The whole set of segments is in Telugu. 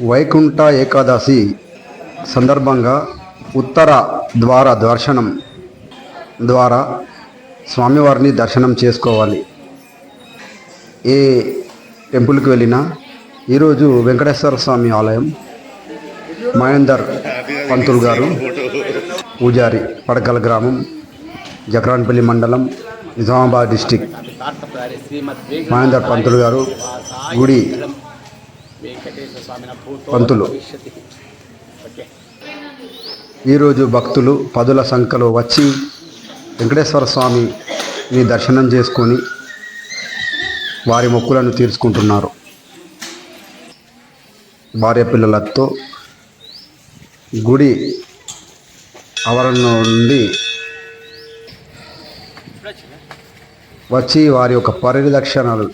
వైకుంఠ ఏకాదశి సందర్భంగా ఉత్తర ద్వార దర్శనం ద్వారా స్వామివారిని దర్శనం చేసుకోవాలి. ఏ టెంపుల్కి వెళ్ళినా ఈరోజు వెంకటేశ్వర స్వామి ఆలయం మహేందర్ పంతులు గారు పూజారి పడకల గ్రామం జక్రాన్పల్లి మండలం నిజామాబాద్ డిస్టిక్. మహేందర్ పంతులు గారు గుడి పంతులు. ఈరోజు భక్తులు పదుల సంఖ్యలో వచ్చి వెంకటేశ్వర స్వామిని దర్శనం చేసుకొని వారి మొక్కులను తీర్చుకుంటున్నారు. భార్య పిల్లలతో గుడి ఆవరణ నుండి వచ్చి వారి యొక్క పరిరక్షణలు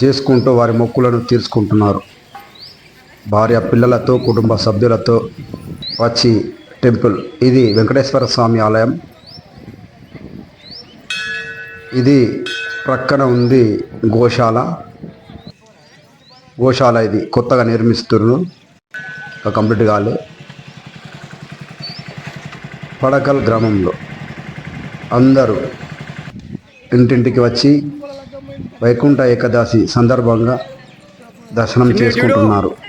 చేసుకుంటూ వారి మొక్కులను తీర్చుకుంటున్నారు. భార్య పిల్లలతో కుటుంబ సభ్యులతో వచ్చి టెంపుల్. ఇది వెంకటేశ్వర స్వామి ఆలయం. ఇది ప్రక్కన ఉంది గోశాల. గోశాల ఇది కొత్తగా నిర్మిస్తున్నారు. ఇంకా కంప్లీట్ కాలే. పడకల్ గ్రామంలో అందరూ ఇంటింటికి వచ్చి వైకుంఠ ఏకాదశి సందర్భంగా దర్శనం చేసుకుంటున్నారు.